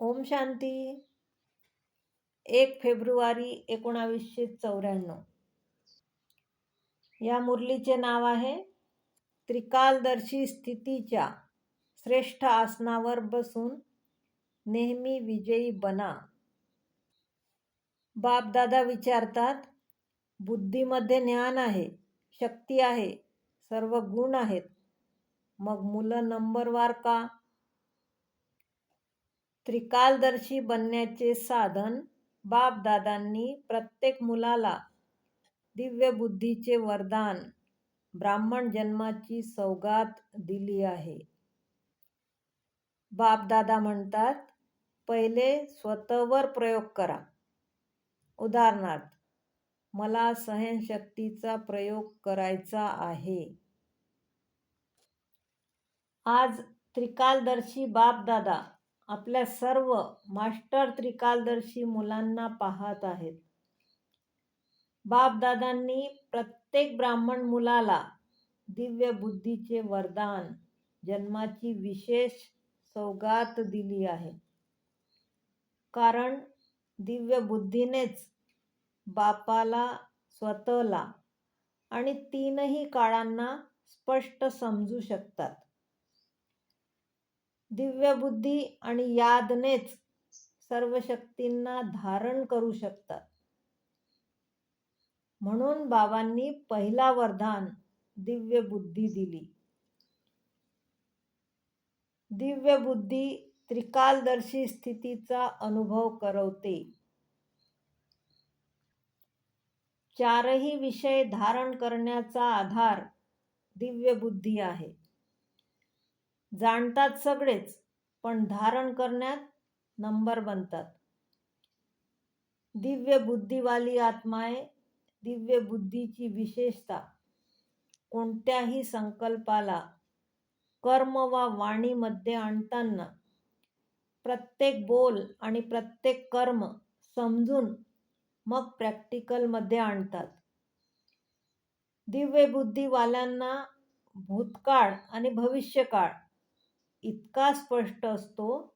ओम शांती. एक फेब्रुवारी एकोणावीसशे चौऱ्याण्णव. या मुरलीचे नाव आहे त्रिकालदर्शी स्थितीच्या श्रेष्ठ आसनावर बसून नेहमी विजयी बना. बापदादा विचारतात बुद्धीमध्ये ज्ञान आहे शक्ती आहे सर्व गुण आहेत. मग मुलं नंबरवार का? त्रिकालदर्शी बनण्याचे साधन बापदादांनी प्रत्येक मुलाला दिव्य बुद्धीचे वरदान ब्राह्मण जन्माची सौगात दिली आहे. बापदादा म्हणतात पहिले स्वतःवर प्रयोग करा. उदाहरणार्थ मला सहनशक्तीचा प्रयोग करायचा आहे. आज त्रिकालदर्शी बापदादा आपल्या सर्व मास्टर त्रिकालदर्शी मुलांना पाहत आहेत. बापदादांनी प्रत्येक ब्राह्मण मुलाला दिव्य बुद्धीचे वरदान जन्माची विशेष सौगात दिली आहे. कारण दिव्य बुद्धीनेच बापाला स्वतःला आणि तीनही काळांना स्पष्ट समजू शकतात. दिव्य बुद्धी आणि यादनेच सर्व शक्तींना धारण करू शकतात. म्हणून बाबांनी पहिला वरदान दिव्य बुद्धी दिली. दिव्य बुद्धी त्रिकालदर्शी स्थितीचा अनुभव करवते. चारही विषय धारण करण्याचा आधार दिव्य बुद्धी आहे. जाणतात सगळेच पण धारण करण्यात नंबर बनतात. दिव्य बुद्धिवाली आत्माए दिव्य बुद्धीची विशेषता कोणत्याही संकल्पाला कर्म वा वाणीमध्ये आणताना प्रत्येक बोल आणि प्रत्येक कर्म समजून मग प्रॅक्टिकलमध्ये आणतात. दिव्य बुद्धीवाल्यांना भूतकाळ आणि भविष्यकाळ इतका स्पष्ट असतो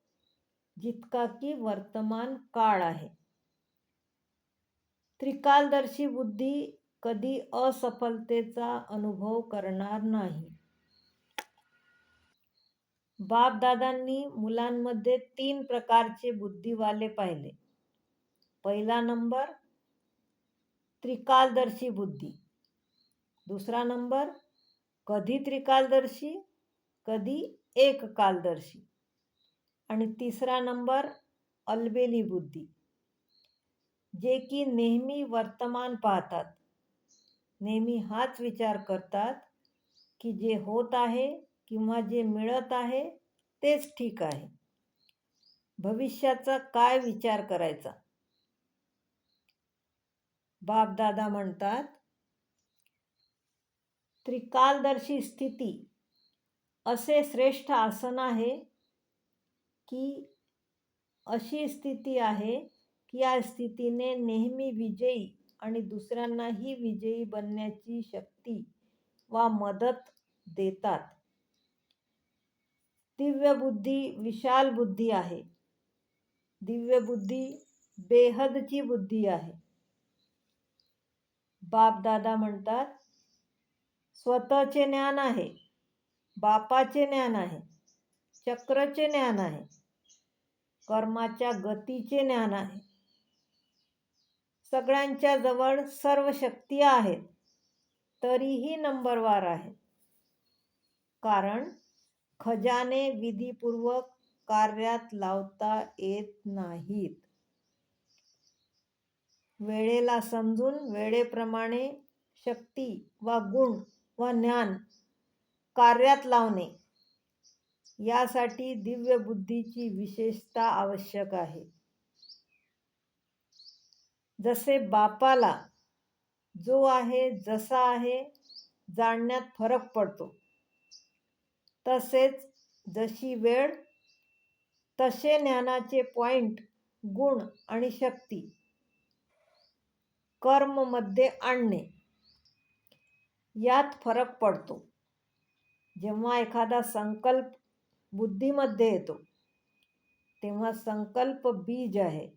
जितका की वर्तमान काळ आहे. त्रिकालदर्शी बुद्धी कधी असफलतेचा अनुभव करणार नाही. बापदादांनी मुलांमध्ये तीन प्रकारचे बुद्धिवाले पाहिले. पहिला नंबर त्रिकालदर्शी बुद्धी. दुसरा नंबर कधी त्रिकालदर्शी कधी एक कालदर्शी. आणि तिसरा नंबर अलबेली बुद्धी. जे की नेहमी वर्तमान पाहतात. नेहमी हाच विचार करतात की जे होत आहे किंवा जे मिळत आहे तेच ठीक आहे. भविष्याचा काय विचार करायचा? बापदादा म्हणतात त्रिकालदर्शी स्थिती असे श्रेष्ठ आसन आहे की अशी स्थिती आहे की या स्थितीने नेहमी विजयी आणि दुसऱ्यांनाही विजयी बनण्याची शक्ती वा मदत देतात. दिव्य बुद्धी विशाल बुद्धी आहे. दिव्य बुद्धी बेहदची बुद्धी आहे. बापदादा म्हणतात स्वतःचे ज्ञान आहे. बापाचे ज्ञान आहे चक्रचे ज्ञान आहे कर्माच्या गतीचे ज्ञान आहे. सगळ्यांच्या जवळ सर्व शक्ती आहेत तरीही नंबरवार आहे. कारण खजाने विधीपूर्वक कार्यात लावता येत नाहीत. वेळेला समजून वेळेप्रमाणे शक्ती वा गुण व ज्ञान कार्यात लावणे. यासाठी दिव्य बुद्धीची विशेषता आवश्यक आहे. जसे बापाला जो आहे जसा आहे जाणण्यात फरक पडतो. तसेच जशी वेळ तसे ज्ञानाचे पॉइंट गुण आणि शक्ती कर्ममध्ये आणणे. यात फरक पडतो. जेव्हा एखादा संकल्प बुद्धीमध्ये येतो तेव्हा संकल्प बीज आहे.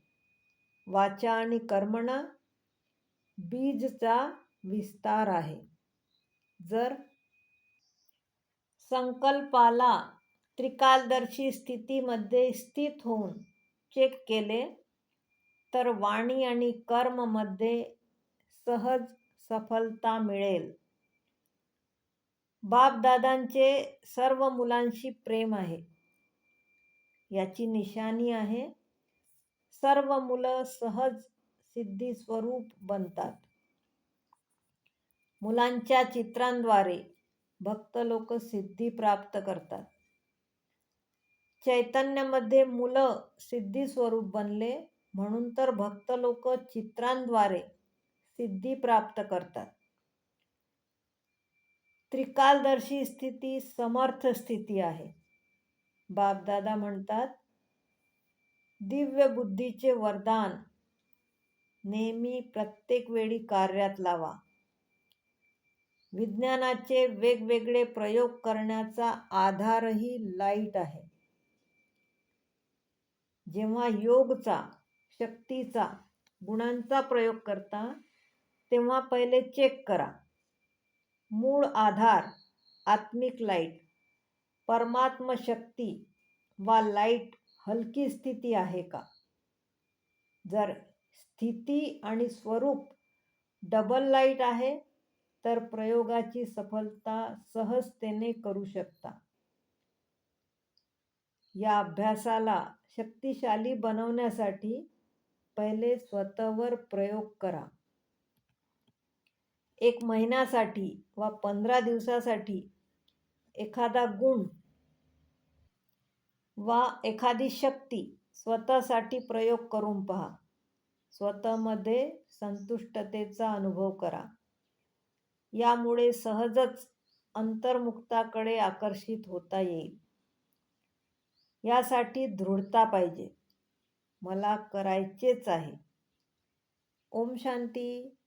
वाचा आणि कर्मणा बीजचा विस्तार आहे. जर संकल्पाला त्रिकालदर्शी स्थितीमध्ये स्थित होऊन चेक केले तर वाणी आणि कर्ममध्ये सहज सफलता मिळेल. बापदादांचे सर्व मुलांशी प्रेम आहे. याची निशाणी आहे. सर्व मुलं सहज सिद्धी स्वरूप बनतात. मुलांच्या चित्रांद्वारे भक्त लोक सिद्धी प्राप्त करतात. चैतन्यामध्ये मुलं सिद्धी स्वरूप बनले म्हणून तर भक्त लोक चित्रांद्वारे सिद्धी प्राप्त करतात. त्रिकालदर्शी स्थिती समर्थ स्थिती आहे. बापदादा म्हणतात दिव्य बुद्धीचे वरदान नेहमी प्रत्येक वेळी कार्यात लावा. विज्ञानाचे वेगवेगळे प्रयोग करण्याचा आधारही लाइट आहे. जेव्हा योगचा शक्तीचा गुणांचा प्रयोग करता तेव्हा पहिले चेक करा. मूळ आधार आत्मिक लाइट परमात्म शक्ती वा लाइट हलकी स्थिती आहे का? जर स्थिती आणि स्वरूप डबल लाइट आहे तर प्रयोगाची सफलता सहजतेने करू शकता. या अभ्यासाला शक्तिशाली बनवण्यासाठी पहिले स्वतःवर प्रयोग करा. एक महिन्यासाठी वा पंधरा दिवसासाठी एखादा गुण वा एखादी शक्ती स्वतःसाठी प्रयोग करून पहा. स्वतःमध्ये संतुष्टतेचा अनुभव करा. यामुळे सहजच अंतर्मुक्ताकडे आकर्षित होता येईल. यासाठी दृढता पाहिजे. मला करायचेच आहे. ओम शांती.